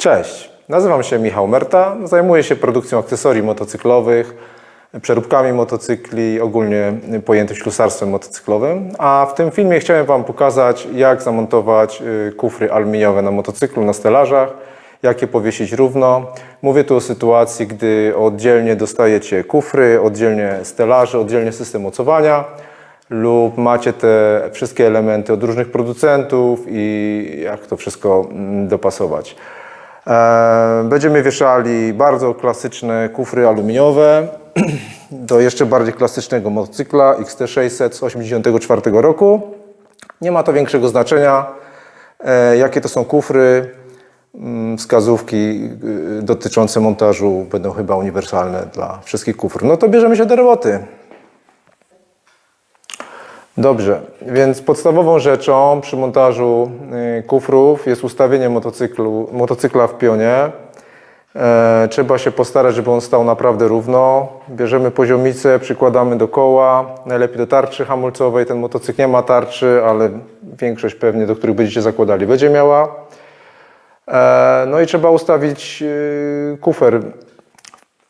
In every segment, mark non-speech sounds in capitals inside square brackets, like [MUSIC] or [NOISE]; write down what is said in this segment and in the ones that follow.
Cześć, nazywam się Michał Merta, zajmuję się produkcją akcesorii motocyklowych, przeróbkami motocykli, ogólnie pojętym ślusarstwem motocyklowym, a w tym filmie chciałem Wam pokazać, jak zamontować y, kufry aluminiowe na motocyklu, na stelażach, jak je powiesić równo. Mówię tu o sytuacji, gdy oddzielnie dostajecie kufry, oddzielnie stelaże, oddzielnie system mocowania lub macie te wszystkie elementy od różnych producentów i jak to wszystko mm, dopasować. E, Będziemy wieszali bardzo klasyczne kufry aluminiowe do jeszcze bardziej klasycznego motocykla XT600 z 1984 roku. Nie ma to większego znaczenia, e, jakie to są kufry. Mm, Wskazówki y, dotyczące montażu będą chyba uniwersalne dla wszystkich kufrów. No to bierzemy się do roboty. Dobrze, więc podstawową rzeczą przy montażu y, kufrów jest ustawienie motocyklu, motocykla w pionie. E, trzeba się postarać, żeby on stał naprawdę równo. Bierzemy poziomicę, przykładamy do koła, najlepiej do tarczy hamulcowej. Ten motocykl nie ma tarczy, ale większość pewnie, do których będziecie zakładali, będzie miała. E, no i trzeba ustawić y, kufer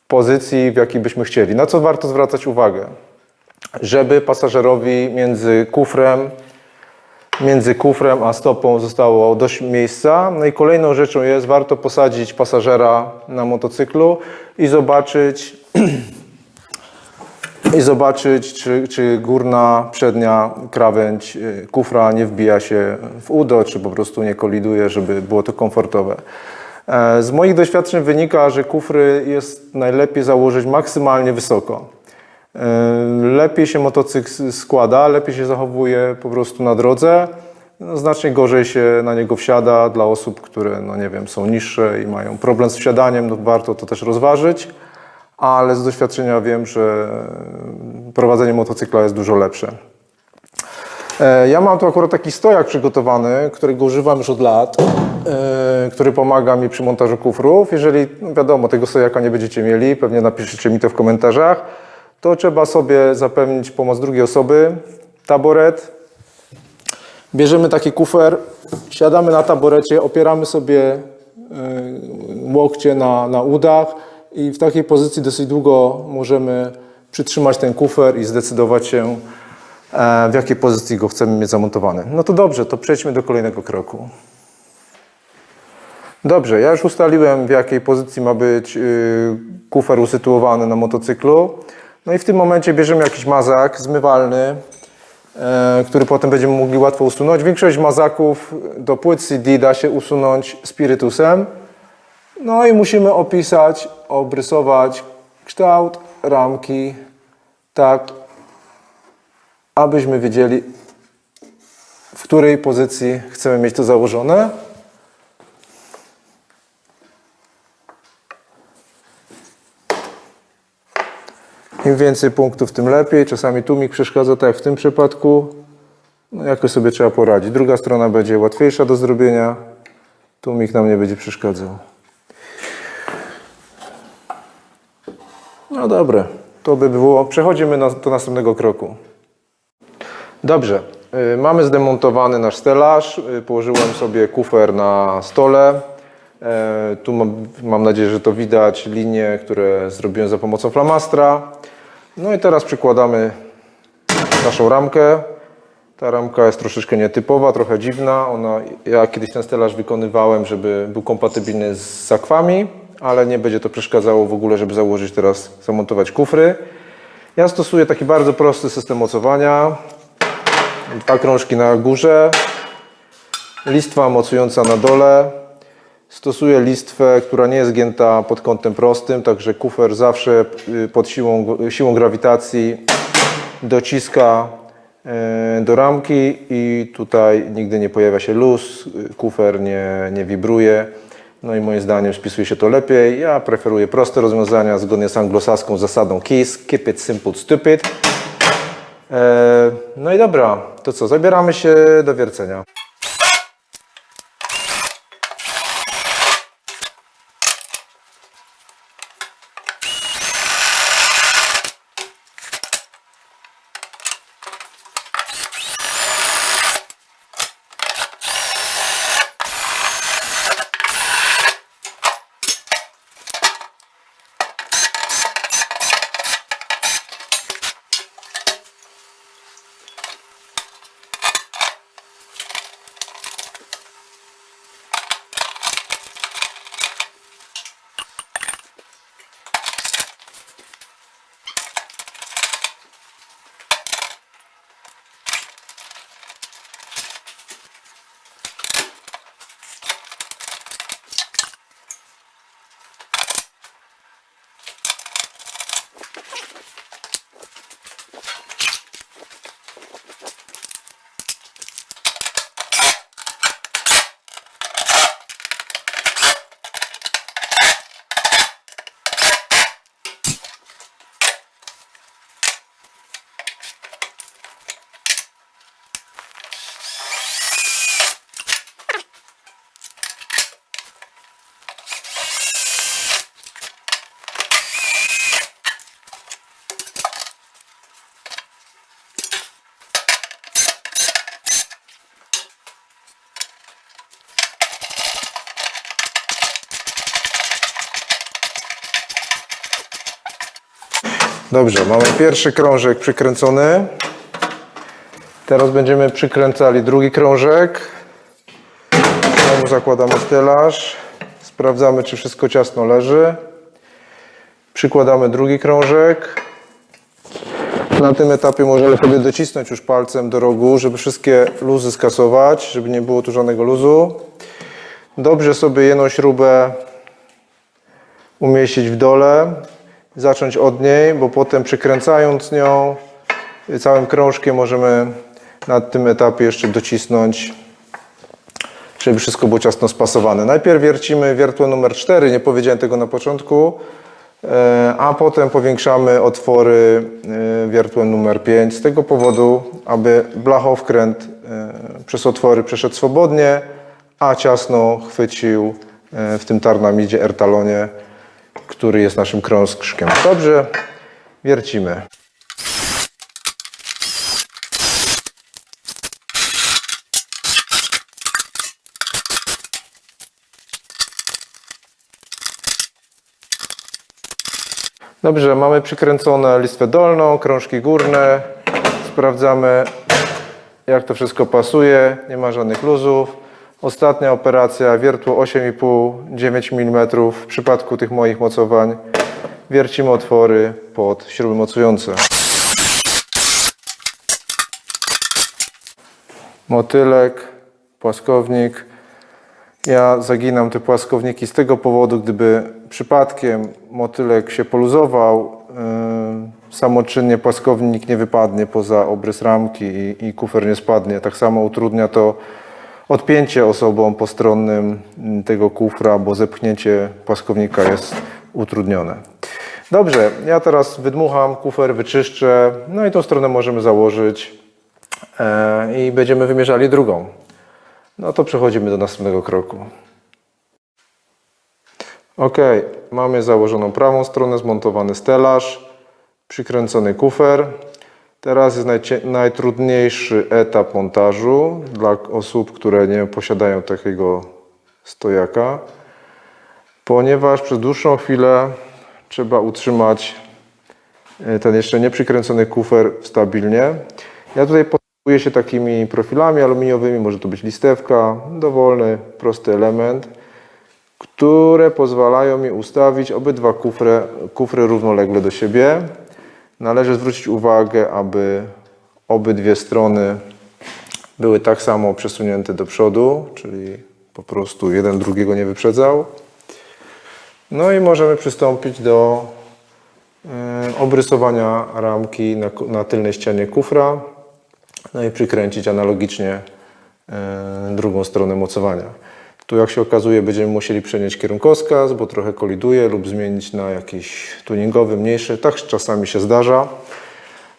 w pozycji, w jakiej byśmy chcieli. Na co warto zwracać uwagę? Żeby pasażerowi między kufrem, między kufrem a stopą zostało dość miejsca. No i kolejną rzeczą jest, warto posadzić pasażera na motocyklu i zobaczyć, [CLEARS THROAT] i zobaczyć czy, czy górna, przednia krawędź y, kufra nie wbija się w udo, czy po prostu nie koliduje, żeby było to komfortowe. E, Z moich doświadczeń wynika, że kufry jest najlepiej założyć maksymalnie wysoko. E, Lepiej się motocykl składa, lepiej się zachowuje po prostu na drodze. No, znacznie gorzej się na niego wsiada dla osób, które, no nie wiem, są niższe i mają problem z wsiadaniem, no warto to też rozważyć. Ale z doświadczenia wiem, że e, prowadzenie motocykla jest dużo lepsze. E, Ja mam tu akurat taki stojak przygotowany, którego używam już od lat, e, który pomaga mi przy montażu kufrów. Jeżeli, no wiadomo, tego stojaka nie będziecie mieli, pewnie napiszecie mi to w komentarzach, to trzeba sobie zapewnić pomoc drugiej osoby, taboret. Bierzemy taki kufer, siadamy na taborecie, opieramy sobie e, łokcie na, na udach i w takiej pozycji dosyć długo możemy przytrzymać ten kufer i zdecydować się, e, w jakiej pozycji go chcemy mieć zamontowany. No to dobrze, to przejdźmy do kolejnego kroku. Dobrze, ja już ustaliłem w jakiej pozycji ma być y, kufer usytuowany na motocyklu. No i w tym momencie bierzemy jakiś mazak zmywalny, e, który potem będziemy mogli łatwo usunąć. Większość mazaków do płyt CD da się usunąć spirytusem. No i musimy opisać, obrysować kształt ramki tak, abyśmy wiedzieli, w której pozycji chcemy mieć to założone. Im więcej punktów, tym lepiej. Czasami tłumik przeszkadza, tak jak w tym przypadku. No, jakoś sobie trzeba poradzić. Druga strona będzie łatwiejsza do zrobienia. Tłumik nam nie będzie przeszkadzał. No dobre, to by było. Przechodzimy na, do następnego kroku. Dobrze, y, mamy zdemontowany nasz stelaż. Y, Położyłem sobie kufer na stole. E, Tu mam, mam nadzieję, że to widać linie, które zrobiłem za pomocą flamastra. No i teraz przykładamy naszą ramkę. Ta ramka jest troszeczkę nietypowa, trochę dziwna. Ona, ja kiedyś ten stelaż wykonywałem, żeby był kompatybilny z zakwami, ale nie będzie to przeszkadzało w ogóle, żeby założyć teraz, zamontować kufry. Ja stosuję taki bardzo prosty system mocowania. Dwa krążki na górze, listwa mocująca na dole. Stosuję listwę, która nie jest gięta pod kątem prostym, także kufer zawsze y, pod siłą, siłą grawitacji dociska y, do ramki i tutaj nigdy nie pojawia się luz, y, kufer nie, nie wibruje. No i moim zdaniem spisuje się to lepiej. Ja preferuję proste rozwiązania zgodnie z anglosaską zasadą KISS, Keep it simple, stupid. E, No i dobra, to co, zabieramy się do wiercenia. Dobrze, mamy pierwszy krążek przykręcony. Teraz będziemy przykręcali drugi krążek. Znowu zakładamy stelaż. Sprawdzamy, czy wszystko ciasno leży. Przykładamy drugi krążek. Na tym etapie możemy sobie docisnąć już palcem do rogu, żeby wszystkie luzy skasować, żeby nie było tu żadnego luzu. Dobrze sobie jedną śrubę umieścić w dole, zacząć od niej, bo potem przykręcając nią całym krążkiem możemy na tym etapie jeszcze docisnąć, żeby wszystko było ciasno spasowane. Najpierw wiercimy wiertło numer 4, nie powiedziałem tego na początku, e, a potem powiększamy otwory e, wiertłem numer 5 z tego powodu, aby blachowkręt e, przez otwory przeszedł swobodnie, a ciasno chwycił w tym tarnamidzie ertalonie, który jest naszym krążkiem. Dobrze, wiercimy. Dobrze, mamy przykręcone listwę dolną, krążki górne. Sprawdzamy, jak to wszystko pasuje. Nie ma żadnych luzów. Ostatnia operacja, wiertło 8,5-9 mm. W przypadku tych moich mocowań wiercimy otwory pod śruby mocujące. Motylek, płaskownik. Ja zaginam te płaskowniki z tego powodu, gdyby przypadkiem motylek się poluzował, yy, samoczynnie płaskownik nie wypadnie poza obrys ramki i, i kufer nie spadnie. Tak samo utrudnia to odpięcie osobom postronnym mm, tego kufra, bo zepchnięcie płaskownika jest utrudnione. Dobrze, ja teraz wydmucham kufer, wyczyszczę, no i tą stronę możemy założyć e, i będziemy wymierzali drugą. No to przechodzimy do następnego kroku. Ok, mamy założoną prawą stronę, zmontowany stelaż, przykręcony kufer. Teraz jest najtrudniejszy etap montażu dla osób, które nie posiadają takiego stojaka, ponieważ przez dłuższą chwilę trzeba utrzymać e, ten jeszcze nieprzykręcony kufer stabilnie. Ja tutaj posługuję się takimi profilami aluminiowymi, może to być listewka, dowolny, prosty element, które pozwalają mi ustawić obydwa kufry, kufry równolegle do siebie. Należy zwrócić uwagę, aby obydwie strony były tak samo przesunięte do przodu, czyli po prostu jeden drugiego nie wyprzedzał. No i możemy przystąpić do e, obrysowania ramki na, tylnej ścianie kufra, no i przykręcić analogicznie e, drugą stronę mocowania. Tu jak się okazuje będziemy musieli przenieść kierunkowskaz, bo trochę koliduje lub zmienić na jakiś tuningowy, mniejszy. Tak czasami się zdarza.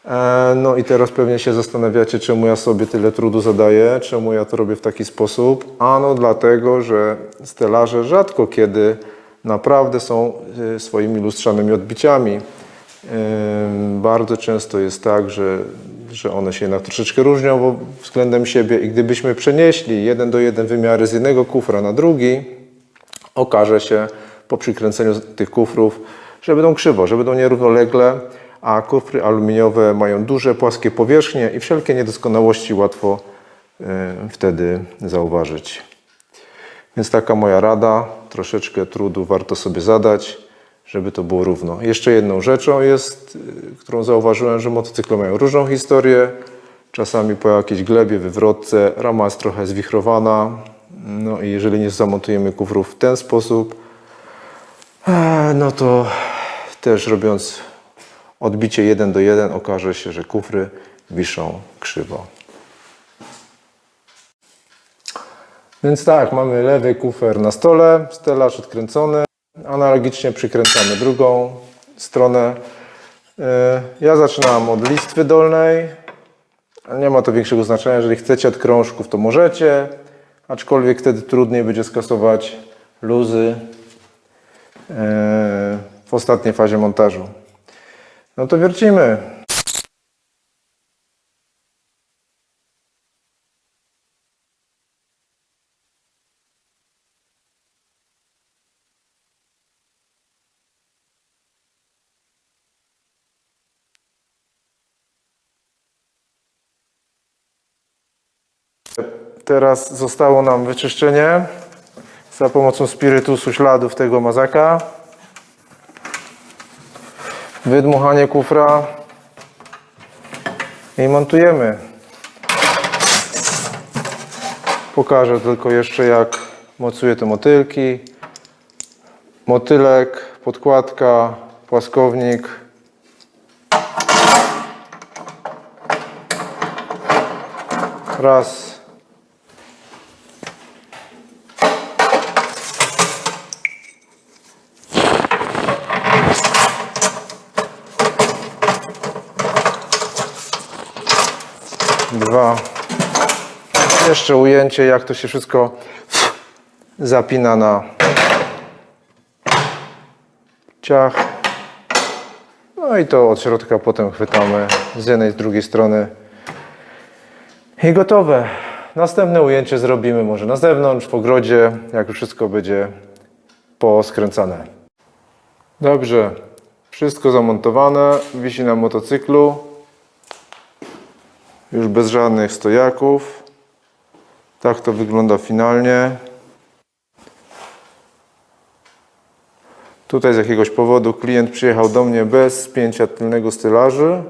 E, No i teraz pewnie się zastanawiacie, czemu ja sobie tyle trudu zadaję, czemu ja to robię w taki sposób. Ano dlatego, że stelaże rzadko kiedy naprawdę są y, swoimi lustrzanymi odbiciami. Ym, Bardzo często jest tak, że, że one się jednak troszeczkę różnią względem siebie i gdybyśmy przenieśli jeden do jeden wymiary z jednego kufra na drugi, okaże się po przykręceniu tych kufrów, że będą krzywo, że będą nierównolegle, a kufry aluminiowe mają duże, płaskie powierzchnie i wszelkie niedoskonałości łatwo y, wtedy zauważyć. Więc taka moja rada, troszeczkę trudu warto sobie zadać, żeby to było równo. Jeszcze jedną rzeczą jest, y, którą zauważyłem, że motocykle mają różną historię. Czasami po jakiejś glebie, wywrotce, rama jest trochę zwichrowana. No i jeżeli nie zamontujemy kufrów w ten sposób, e, no to też robiąc odbicie 1 do 1 okaże się, że kufry wiszą krzywo. Więc tak, mamy lewy kufer na stole, stelaż odkręcony. Analogicznie przykręcamy drugą stronę. E, Ja zaczynam od listwy dolnej. Nie ma to większego znaczenia. Jeżeli chcecie od krążków, to możecie. Aczkolwiek wtedy trudniej będzie skasować luzy e, w ostatniej fazie montażu. No to wiercimy. Teraz zostało nam wyczyszczenie za pomocą spirytusu śladów tego mazaka. Wydmuchanie kufra i montujemy. Pokażę tylko jeszcze jak mocuję te motylki. Motylek, podkładka, płaskownik. Raz. Dwa. Jeszcze ujęcie, jak to się wszystko zapina na ciach. No i to od środka potem chwytamy z jednej, z drugiej strony. I gotowe. Następne ujęcie zrobimy może na zewnątrz, w ogrodzie, jak już wszystko będzie poskręcane. Dobrze. Wszystko zamontowane. Wisi na motocyklu. Już bez żadnych stojaków. Tak to wygląda finalnie. Tutaj z jakiegoś powodu klient przyjechał do mnie bez spięcia tylnego stelaży.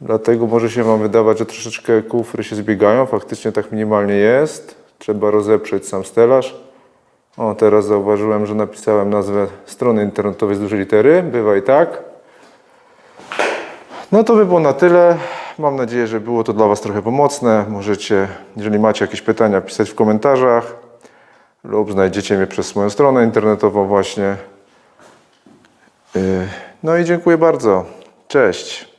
Dlatego może się Wam wydawać, że troszeczkę kufry się zbiegają. Faktycznie tak minimalnie jest. Trzeba rozeprzeć sam stelaż. O, teraz zauważyłem, że napisałem nazwę strony internetowej z dużej litery. Bywa i tak. No to by było na tyle. Mam nadzieję, że było to dla Was trochę pomocne. Możecie, jeżeli macie jakieś pytania, pisać w komentarzach lub znajdziecie mnie przez moją stronę internetową właśnie. Yy, No i dziękuję bardzo. Cześć.